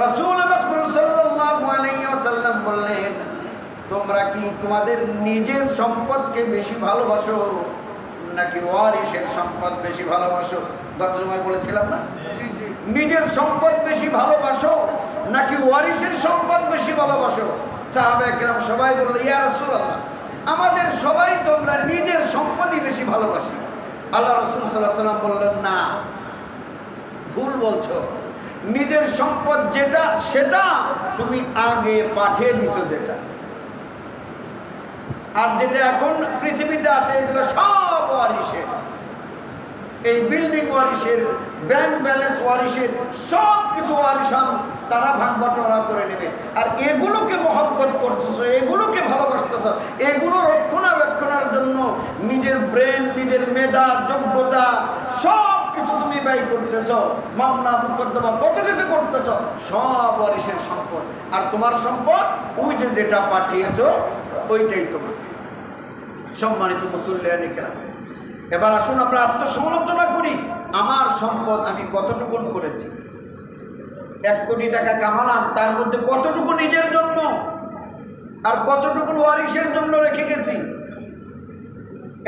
রসুল আলাইহি বললেন তোমরা কি তোমাদের নিজের সম্পদকে বেশি ভালোবাসো নাকি ওয়ারিসের সম্পদ বেশি ভালোবাসো? গত সময় বলেছিলাম না? নিজের সম্পদ বেশি ভালোবাসো নাকি ওয়ারিসের সম্পদ বেশি ভালোবাসো? সাহাবা একরাম সবাই বলল ইয়া রাসূলুল্লাহ আমাদের সবাই তোমরা নিজের সম্পদই বেশি ভালোবাসি। আল্লাহ রসুল সাল্লাহ সাল্লাম বললেন না ভুল বলছো। নিজের সম্পদ যেটা, সেটা তুমি আগে পাঠিয়ে দিছো যেটা। আর যেটা এখন পৃথিবীতে আছে, এগুলো সব ওয়ারিসের এই বিল্ডিং ওয়ারিসের ব্যাংক ব্যালেন্স ওয়ারিসের সব কিছু ওয়ারিসান তারা ভাগ বাটোয়ারা করে নেবে। আর এগুলোকে মহব্বত করতেছো, এগুলোকে ভালোবাসতেছ, এগুলো রক্ষণাবেক্ষণের জন্য নিজের ব্রেন, নিজের মেধা, যোগ্যতা, সব ব্যয় করতেছ, মামলা মুকদ্দমা কত কিছু করতেছ, সব ওয়ারিসের সম্পদ। আর তোমার সম্পদ, ওই যে যেটা পাঠিয়েছ, ওইটাই তোমার। সম্মানিত মুসল্লিয়ানি কেরাম, এবার আসুন আমরা আত্মসমালোচনা করি, আমার সম্পদ আমি কতটুকুন করেছি? এক কোটি টাকা কামালাম, তার মধ্যে কতটুকু নিজের জন্য? আর কতটুকু ওয়ারিসের জন্য রেখে গেছি?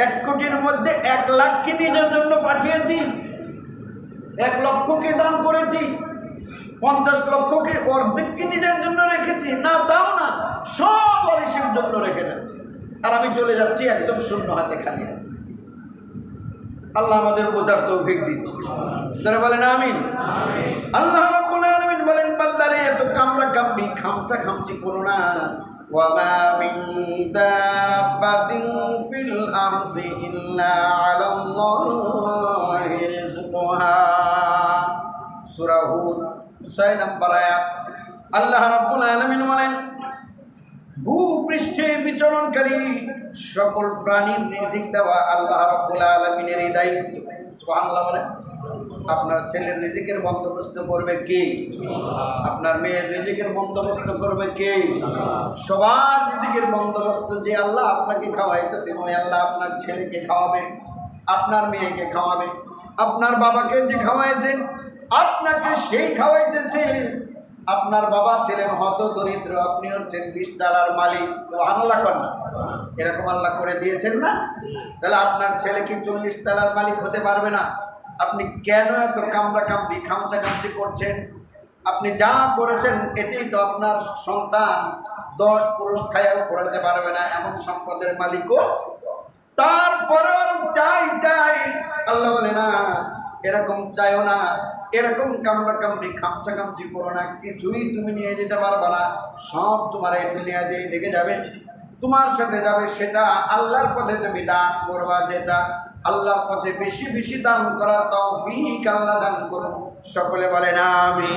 এক কোটির মধ্যে এক লাখকে নিজের জন্য পাঠিয়েছি? এক লক্ষকে দান করেছি, পঞ্চাশ লক্ষকে অর্ধেককে নিজের জন্য রেখেছি। না তাও না, সব ওয়ারিসের জন্য রেখে যাচ্ছি। আর আমি চলে যাচ্ছি একদম শূন্য হাতে খালি। আল্লাহ আমাদের বোঝার তৌফিক দিন। যারা বলেন আমিন। আল্লাহ রাব্বুল আলামিন বলেন, বান্দারে, এত কামড়া কামড়ি, খামচা খামচি করো না। আলাল্লাহি রিজকুহা সূরা হুদ 6 নম্বর আয়াত। আল্লাহ রাব্বুল আলামিন বলেন, ভূপৃষ্ঠে বিচরণকারী সকল প্রাণীর রিজিক দেওয়া আল্লাহ রাব্বুল আলামিনের এই দায়িত্ব বলেন আপনার ছেলের রিজিকের বন্দোবস্ত করবে কে? আপনার মেয়ের রিজিকের বন্দোবস্ত করবে কে? সবার রিজিকের বন্দোবস্ত যে আল্লাহ আপনাকে খাওয়াইতেছেন ওই আল্লাহ আপনার ছেলেকে খাওয়াবে, আপনার মেয়েকে খাওয়াবে, আপনার বাবাকে যে খাওয়াইছেন আপনাকে সেই খাওয়াইতেছে। আপনার বাবা ছিলেন হত দরিদ্র, আপনি হচ্ছেন বিশ ডালার মালিক। আল্লাহ কন্যা এরকম আল্লাহ করে দিয়েছেন না? তাহলে আপনার ছেলে কি চল্লিশ তালার মালিক হতে পারবে না? আপনি কেন এত কামড়া কামড়ি, খামচা খামচি করছেন? আপনি যা করেছেন, এতেই তো আপনার সন্তান দশ পুরুষ খায়াও পড়াতে পারবে না, এমন সম্পদের মালিকও। তারপরে আরও চাই চাই। আল্লাহ বলে, না এরকম চাইও না, এরকম কামড়া কামড়ি খামচা খামচি করো না, কিছুই তুমি নিয়ে যেতে পারবা না, সব তোমার এই দুনিয়া দিয়ে দেখে যাবে, তোমার সাথে যাবে সেটা আল্লাহর পথে তুমি দান করবা, যেটা আল্লাহর পথে বেশি বেশি দান করা তৌফিক আল্লাহ দান করুন। সকলে বলেন আমি